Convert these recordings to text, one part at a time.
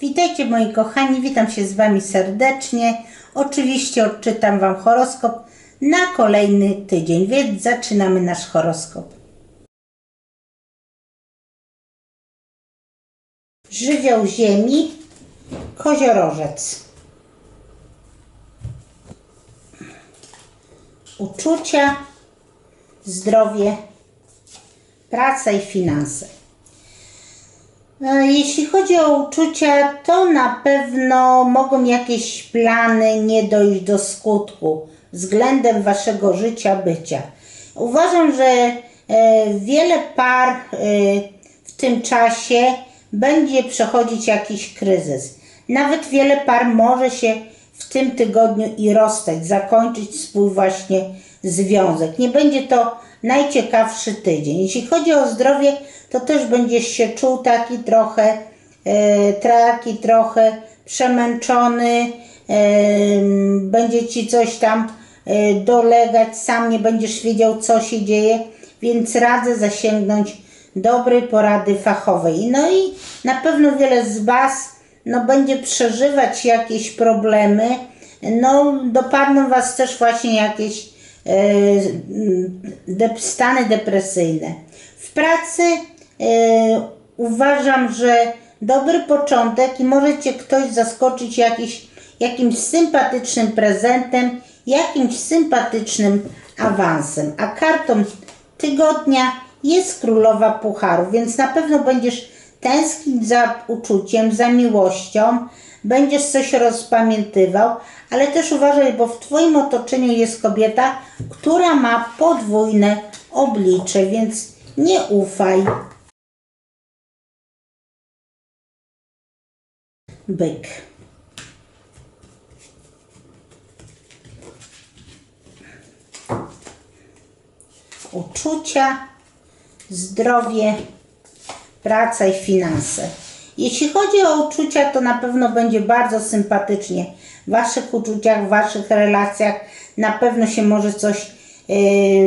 Witajcie moi kochani, witam się z Wami serdecznie. Oczywiście odczytam Wam horoskop na kolejny tydzień, więc zaczynamy nasz horoskop. Żywioł Ziemi, koziorożec. Uczucia, zdrowie, praca i finanse. E, Jeśli chodzi o uczucia, to na pewno mogą jakieś plany nie dojść do skutku względem waszego życia, bycia. Uważam, że e, wiele par e, w tym czasie będzie przechodzić jakiś kryzys. Nawet wiele par może się w tym tygodniu i rozstać, zakończyć swój właśnie związek. Nie będzie to najciekawszy tydzień. Jeśli chodzi o zdrowie, to też będziesz się czuł taki trochę, e, taki trochę przemęczony, e, będzie ci coś tam e, dolegać, sam nie będziesz wiedział, co się dzieje, więc radzę zasięgnąć dobrej porady fachowej. No i na pewno wiele z Was no, będzie przeżywać jakieś problemy, no dopadną Was też właśnie jakieś stany depresyjne. W pracy e, uważam, że dobry początek i możecie ktoś zaskoczyć jakiś, jakimś sympatycznym prezentem, jakimś sympatycznym awansem. A kartą tygodnia jest królowa pucharu, więc na pewno będziesz tęsknić za uczuciem, za miłością, będziesz coś rozpamiętywał, ale też uważaj, bo w Twoim otoczeniu jest kobieta, która ma podwójne oblicze, więc nie ufaj. Byk. Uczucia, zdrowie, praca i finanse. Jeśli chodzi o uczucia, to na pewno będzie bardzo sympatycznie. W Waszych uczuciach, w Waszych relacjach na pewno się może coś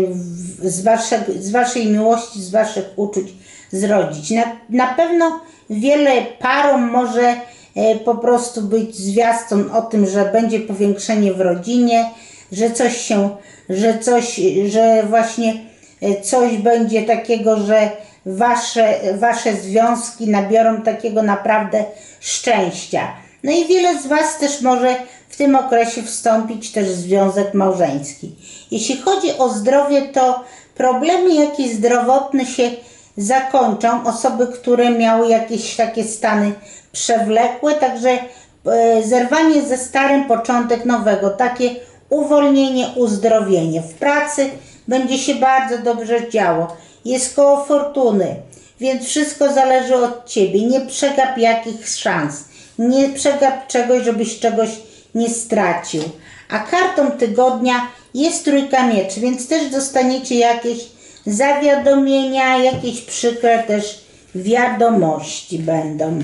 w- z, wasze, z Waszej miłości, z Waszych uczuć zrodzić. Na, na pewno wiele parom może yy, po prostu być zwiastun o tym, że będzie powiększenie w rodzinie, że coś się, że coś, że właśnie e, coś będzie takiego, że wasze, wasze związki nabiorą takiego naprawdę szczęścia. No i wiele z Was też może w tym okresie wstąpić też w związek małżeński. Jeśli chodzi o zdrowie, to problemy jakieś zdrowotne się zakończą. Osoby, które miały jakieś takie stany przewlekłe, także e, zerwanie ze starym, początek nowego, takie uwolnienie, uzdrowienie. W pracy będzie się bardzo dobrze działo. Jest koło fortuny, więc wszystko zależy od Ciebie. Nie przegap jakichś szans. Nie przegap czegoś, żebyś czegoś nie stracił. A kartą tygodnia jest trójka mieczy, więc też dostaniecie jakieś zawiadomienia, jakieś przykre też wiadomości będą.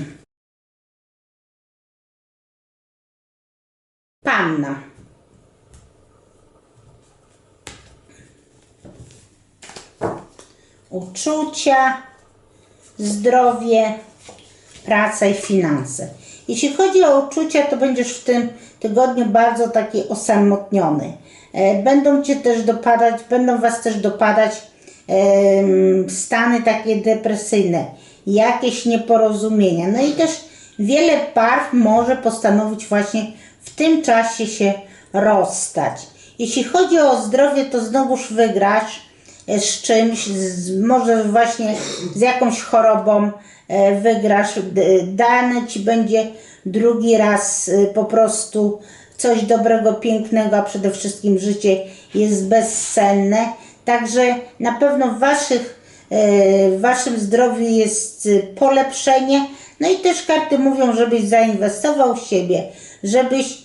Panna. Uczucia, zdrowie, praca i finanse. Jeśli chodzi o uczucia, to będziesz w tym tygodniu bardzo taki osamotniony. E, Będą Cię też dopadać, będą Was też dopadać stany takie depresyjne, jakieś nieporozumienia. No i też wiele par może postanowić właśnie w tym czasie się rozstać. Jeśli chodzi o zdrowie, to znowuż wygrasz z czymś, z, może właśnie z jakąś chorobą e, wygrasz, dane ci będzie drugi raz e, po prostu coś dobrego, pięknego, a przede wszystkim życie jest bezcenne. Także na pewno w waszych, e, w waszym zdrowiu jest polepszenie. No i też karty mówią, żebyś zainwestował w siebie, żebyś,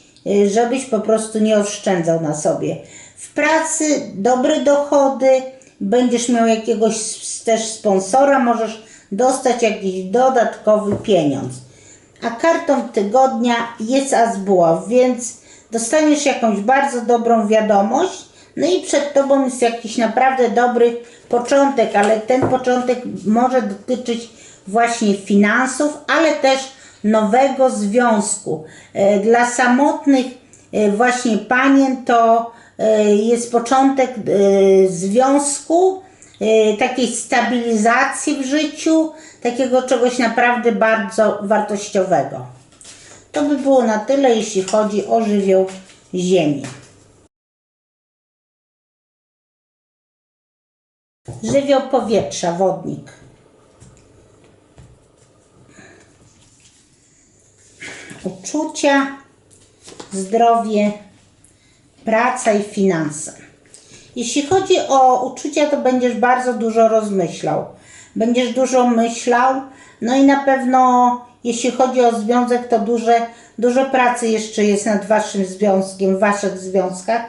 żebyś po prostu nie oszczędzał na sobie. W pracy dobre dochody, będziesz miał jakiegoś też sponsora, możesz dostać jakiś dodatkowy pieniądz. A kartą tygodnia jest as buław, więc dostaniesz jakąś bardzo dobrą wiadomość, no i przed tobą jest jakiś naprawdę dobry początek, ale ten początek może dotyczyć właśnie finansów, ale też nowego związku. E, Dla samotnych e, właśnie panien to jest początek e, związku, e, takiej stabilizacji w życiu, takiego czegoś naprawdę bardzo wartościowego. To by było na tyle, jeśli chodzi o żywioł Ziemi. Żywioł powietrza, wodnik. Uczucia, zdrowie, praca i finanse. Jeśli chodzi o uczucia, to będziesz bardzo dużo rozmyślał. Będziesz dużo myślał, no i na pewno jeśli chodzi o związek, to duże, dużo pracy jeszcze jest nad waszym związkiem, w waszych związkach,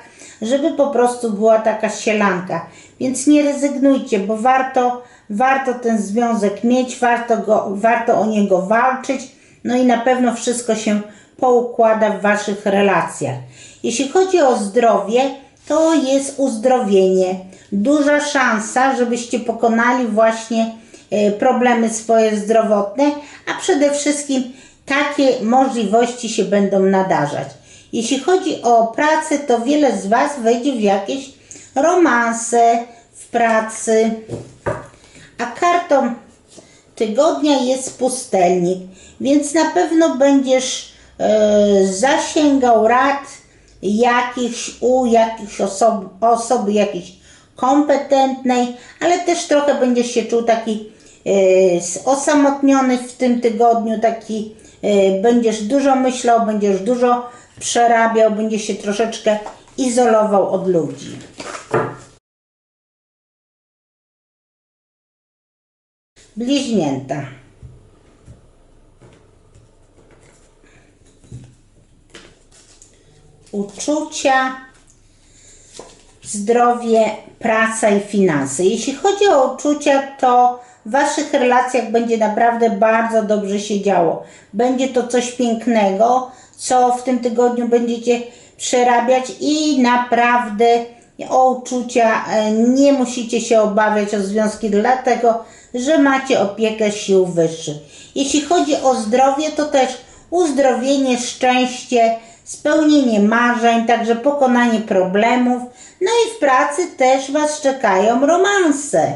żeby po prostu była taka sielanka. Więc nie rezygnujcie, bo warto, warto ten związek mieć, warto, go, warto o niego walczyć, no i na pewno wszystko się poukłada w waszych relacjach. Jeśli chodzi o zdrowie, to jest uzdrowienie. Duża szansa, żebyście pokonali właśnie e, problemy swoje zdrowotne, a przede wszystkim takie możliwości się będą nadarzać. Jeśli chodzi o pracę, to wiele z Was wejdzie w jakieś romanse w pracy, a kartą tygodnia jest pustelnik, więc na pewno będziesz zasięgał rad jakichś u jakichś osob, osoby jakiejś kompetentnej, ale też trochę będziesz się czuł taki e, osamotniony w tym tygodniu, taki e, będziesz dużo myślał, będziesz dużo przerabiał, będziesz się troszeczkę izolował od ludzi. Bliźnięta. Uczucia, zdrowie, praca i finanse. Jeśli chodzi o uczucia, to w Waszych relacjach będzie naprawdę bardzo dobrze się działo. Będzie to coś pięknego, co w tym tygodniu będziecie przerabiać i naprawdę o uczucia e, nie musicie się obawiać o związki, dlatego że macie opiekę sił wyższych. Jeśli chodzi o zdrowie, to też uzdrowienie, szczęście, spełnienie marzeń, także pokonanie problemów. No i w pracy też Was czekają romanse.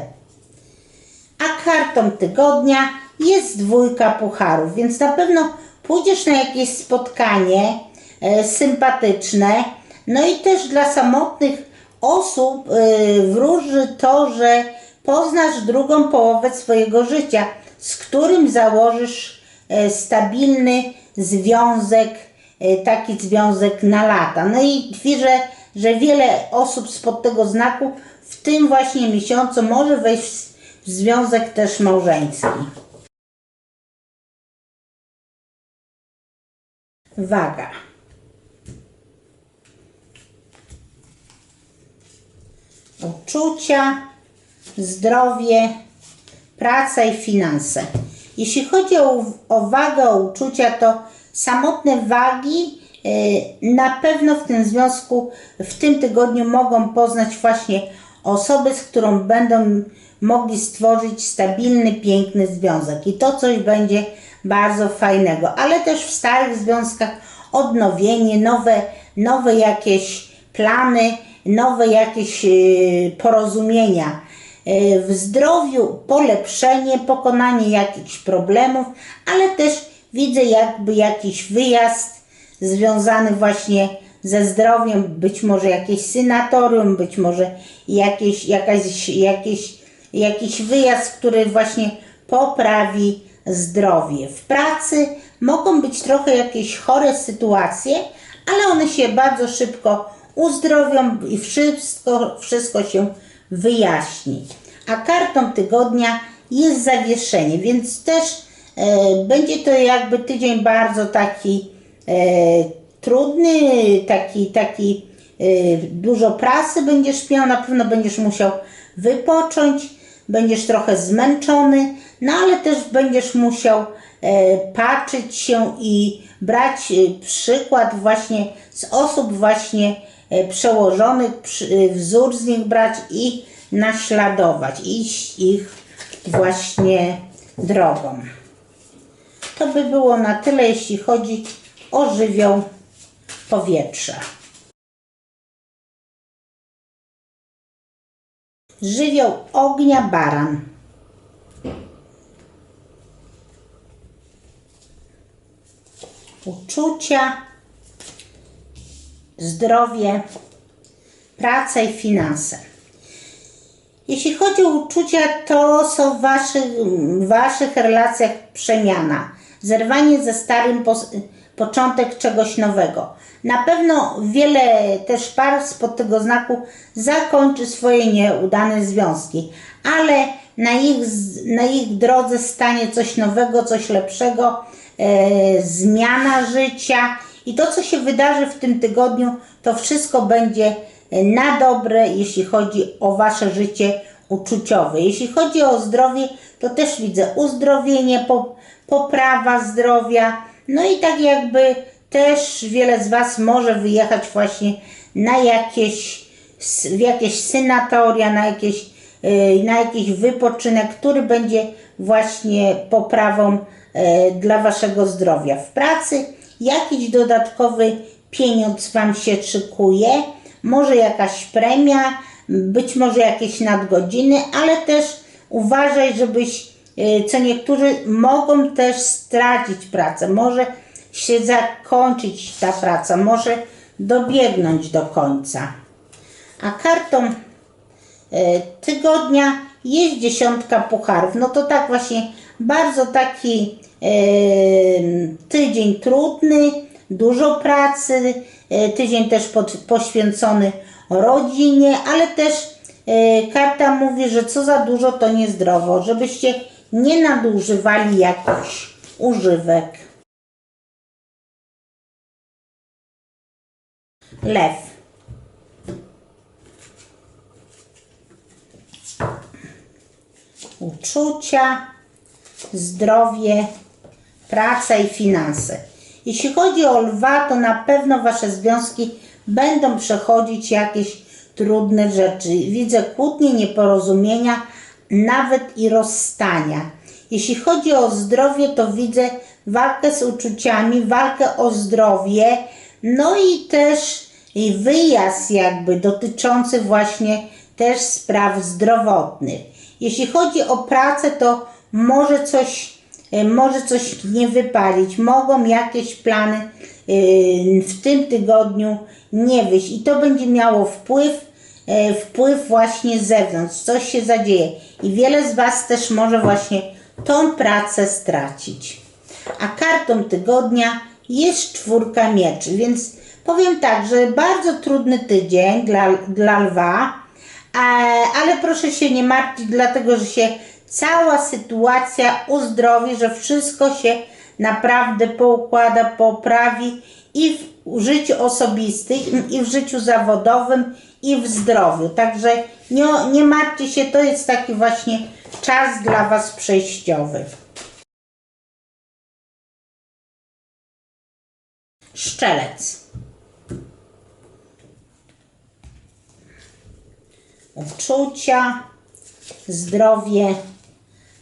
A kartą tygodnia jest dwójka pucharów, więc na pewno pójdziesz na jakieś spotkanie e, sympatyczne. No i też dla samotnych osób e, wróży to, że poznasz drugą połowę swojego życia, z którym założysz e, stabilny związek, taki związek na lata. No i wierzę, że wiele osób spod tego znaku w tym właśnie miesiącu może wejść w w związek też małżeński. Waga. Uczucia, zdrowie, praca i finanse. Jeśli chodzi o, o wagę, o uczucia, to samotne wagi y, na pewno w tym związku w tym tygodniu mogą poznać właśnie osobę, z którą będą mogli stworzyć stabilny, piękny związek. I to coś będzie bardzo fajnego. Ale też w starych związkach odnowienie, nowe, nowe jakieś plany, nowe jakieś yy, porozumienia. Yy, w zdrowiu polepszenie, pokonanie jakichś problemów, ale też widzę jakby jakiś wyjazd związany właśnie ze zdrowiem, być może jakieś synatorium, być może jakieś, jakaś, jakieś, jakiś wyjazd, który właśnie poprawi zdrowie. W pracy mogą być trochę jakieś chore sytuacje, ale one się bardzo szybko uzdrowią i wszystko, wszystko się wyjaśni. A kartą tygodnia jest zawieszenie, więc też będzie to jakby tydzień bardzo taki e, trudny, taki, taki y, dużo pracy będziesz miał, na pewno będziesz musiał wypocząć, będziesz trochę zmęczony, no ale też będziesz musiał e, patrzeć się i brać e, przykład właśnie z osób właśnie e, przełożonych, wzór z nich brać i naśladować, iść ich właśnie drogą. To by było na tyle, jeśli chodzi o żywioł powietrza. Żywioł ognia baran. Uczucia, zdrowie, praca i finanse. Jeśli chodzi o uczucia, to są w waszych, w waszych relacjach przemiana, zerwanie ze starym, początek czegoś nowego. Na pewno wiele też par spod tego znaku zakończy swoje nieudane związki, ale na ich, na ich drodze stanie coś nowego, coś lepszego, e, zmiana życia i to, co się wydarzy w tym tygodniu, to wszystko będzie e, na dobre, jeśli chodzi o Wasze życie uczuciowe. Jeśli chodzi o zdrowie, to też widzę uzdrowienie, po, poprawa zdrowia, no i tak jakby też wiele z Was może wyjechać właśnie na jakieś, w jakieś synatoria, na jakieś, yy, na jakiś wypoczynek, który będzie właśnie poprawą e, dla Waszego zdrowia. W pracy jakiś dodatkowy pieniądz Wam się szykuje, może jakaś premia, być może jakieś nadgodziny, ale też uważaj, żebyś, y, co niektórzy mogą też stracić pracę, może się zakończyć ta praca, może dobiegnąć do końca. A kartą y, tygodnia jest dziesiątka pucharów. No to tak właśnie bardzo taki y, tydzień trudny, dużo pracy, tydzień też poświęcony rodzinie, ale też karta mówi, że co za dużo to niezdrowo, żebyście nie nadużywali jakichś używek. Lew. uczucia, zdrowie, praca i finanse. Jeśli chodzi o lwa, to na pewno wasze związki będą przechodzić jakieś trudne rzeczy. Widzę kłótnie, nieporozumienia, nawet i rozstania. Jeśli chodzi o zdrowie, to widzę walkę z uczuciami, walkę o zdrowie, no i też i wyjazd jakby dotyczący właśnie też spraw zdrowotnych. Jeśli chodzi o pracę, to może coś, e, może coś nie wypalić, mogą jakieś plany e, w tym tygodniu nie wyjść i to będzie miało wpływ, wpływ właśnie z zewnątrz, coś się zadzieje. I wiele z Was też może właśnie tą pracę stracić. A kartą tygodnia jest czwórka mieczy, więc powiem tak, że bardzo trudny tydzień dla, dla lwa, e, ale proszę się nie martwić, dlatego że się cała sytuacja uzdrowi, że wszystko się naprawdę poukłada, poprawi i w życiu osobistym, i w życiu zawodowym, i w zdrowiu. Także nie, nie martwcie się, to jest taki właśnie czas dla Was przejściowy. Szczelec. Uczucia, zdrowie,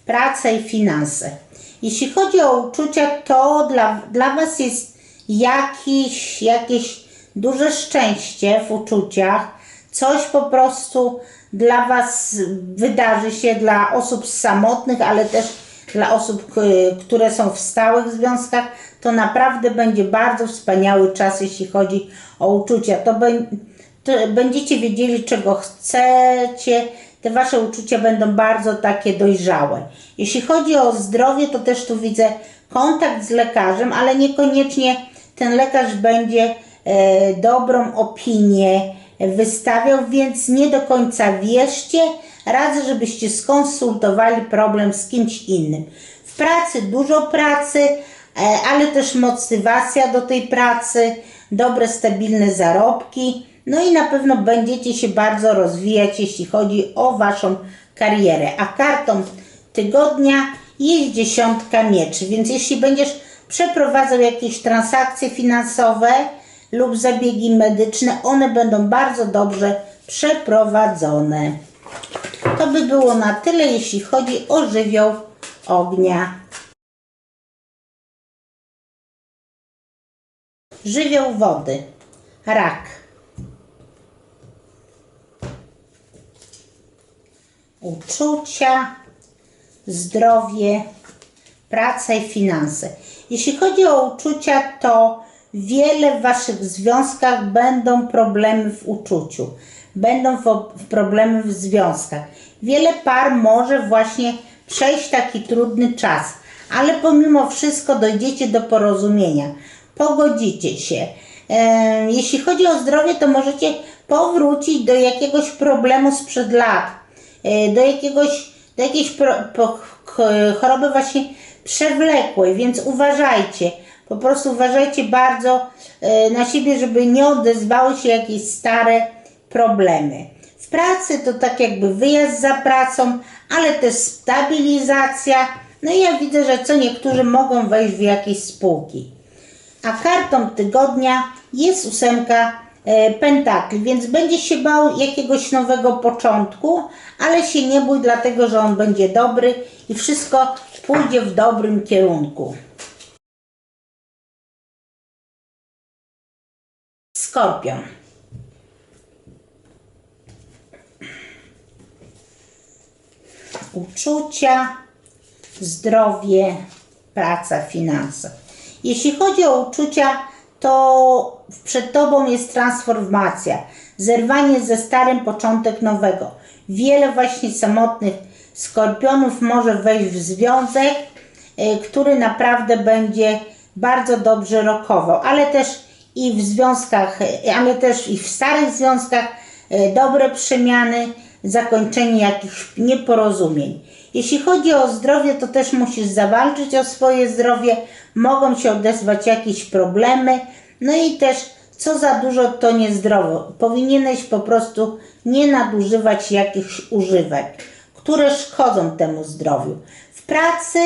praca i finanse. Jeśli chodzi o uczucia, to dla, dla Was jest jakiś, jakieś duże szczęście w uczuciach. Coś po prostu dla Was wydarzy się, dla osób samotnych, ale też dla osób, które są w stałych związkach. To naprawdę będzie bardzo wspaniały czas, jeśli chodzi o uczucia. To, to będziecie wiedzieli, czego chcecie. Te wasze uczucia będą bardzo takie dojrzałe. Jeśli chodzi o zdrowie, to też tu widzę kontakt z lekarzem, ale niekoniecznie ten lekarz będzie e, dobrą opinię wystawiał, więc nie do końca wierzcie. Radzę, żebyście skonsultowali problem z kimś innym. W pracy dużo pracy, e, ale też motywacja do tej pracy, dobre, stabilne zarobki. No i na pewno będziecie się bardzo rozwijać, jeśli chodzi o Waszą karierę. A kartą tygodnia jest dziesiątka mieczy, więc jeśli będziesz przeprowadzał jakieś transakcje finansowe lub zabiegi medyczne, one będą bardzo dobrze przeprowadzone. To by było na tyle, jeśli chodzi o żywioł ognia. Żywioł wody. Rak. Uczucia, zdrowie, praca i finanse. Jeśli chodzi o uczucia, to wiele w Waszych związkach będą problemy w uczuciu, będą problemy w związkach. Wiele par może właśnie przejść taki trudny czas, ale pomimo wszystko dojdziecie do porozumienia, pogodzicie się. Jeśli chodzi o zdrowie, to możecie powrócić do jakiegoś problemu sprzed lat, e, do jakiegoś, do jakiejś pro, po, choroby właśnie przewlekłej, więc uważajcie, po prostu uważajcie bardzo e, na siebie, żeby nie odezwały się jakieś stare problemy. W pracy to tak jakby wyjazd za pracą, ale też stabilizacja. No i ja widzę, że co niektórzy mogą wejść w jakieś spółki. A kartą tygodnia jest ósemka pentakli, więc będzie się bał jakiegoś nowego początku, ale się nie bój, dlatego że on będzie dobry i wszystko pójdzie w dobrym kierunku. Skorpion. Uczucia, zdrowie, praca, finanse. Jeśli chodzi o uczucia, to przed Tobą jest transformacja, zerwanie ze starym, początek nowego. Wiele właśnie samotnych skorpionów może wejść w związek, y, który naprawdę będzie bardzo dobrze rokował, ale też i w związkach, y, ale też i w starych związkach y, dobre przemiany, zakończenie jakichś nieporozumień. Jeśli chodzi o zdrowie, to też musisz zawalczyć o swoje zdrowie, mogą się odezwać jakieś problemy, no i też co za dużo to niezdrowo. Powinieneś po prostu nie nadużywać jakichś używek, które szkodzą temu zdrowiu. W pracy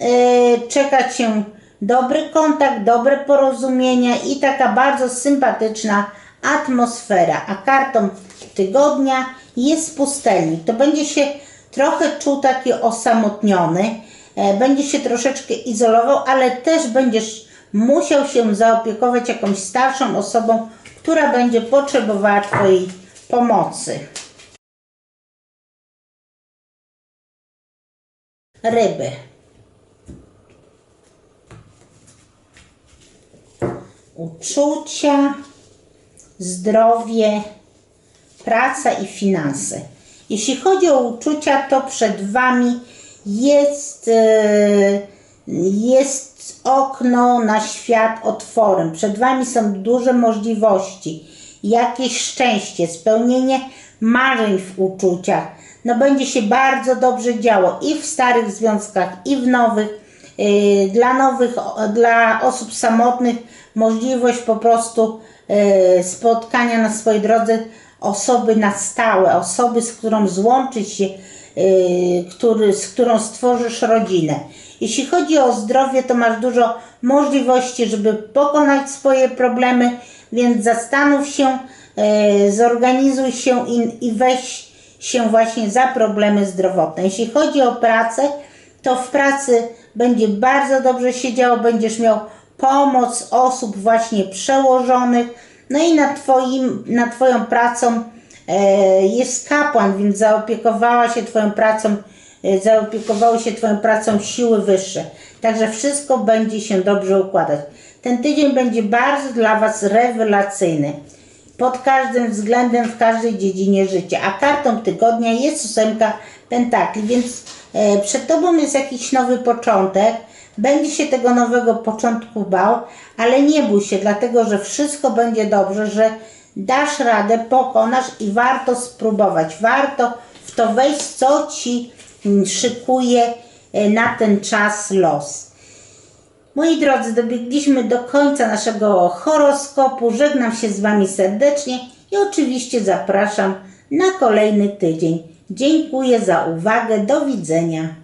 yy, czeka Cię dobry kontakt, dobre porozumienia i taka bardzo sympatyczna atmosfera. A kartą tygodnia jest pustelnik. To będzie się trochę czuł taki osamotniony, e, będzie się troszeczkę izolował, ale też będziesz musiał się zaopiekować jakąś starszą osobą, która będzie potrzebowała Twojej pomocy. Ryby. Uczucia, zdrowie, praca i finanse. Jeśli chodzi o uczucia, to przed Wami jest, e, jest okno na świat otworem. Przed Wami są duże możliwości, jakieś szczęście, spełnienie marzeń w uczuciach. No będzie się bardzo dobrze działo i w starych związkach, i w nowych. Yy, Dla nowych, dla osób samotnych możliwość po prostu yy, spotkania na swojej drodze osoby na stałe, osoby, z którą złączyć się, który, z którą stworzysz rodzinę. Jeśli chodzi o zdrowie, to masz dużo możliwości, żeby pokonać swoje problemy, więc zastanów się, yy, zorganizuj się i, i weź się właśnie za problemy zdrowotne. Jeśli chodzi o pracę, to w pracy będzie bardzo dobrze się działo, będziesz miał pomoc osób właśnie przełożonych, no i nad, twoim, nad Twoją pracą jest kapłan, więc zaopiekowała się Twoją pracą, e, zaopiekowały się Twoją pracą siły wyższe. Także wszystko będzie się dobrze układać. Ten tydzień będzie bardzo dla Was rewelacyjny pod każdym względem, w każdej dziedzinie życia. A kartą tygodnia jest ósemka pentakli, więc e, przed Tobą jest jakiś nowy początek. Będzie się tego nowego początku bał, ale nie bój się, dlatego że wszystko będzie dobrze, że dasz radę, pokonasz i warto spróbować. Warto w to wejść, co Ci szykuje e, na ten czas los. Moi drodzy, dobiegliśmy do końca naszego horoskopu. Żegnam się z Wami serdecznie i oczywiście zapraszam na kolejny tydzień. Dziękuję za uwagę. Do widzenia.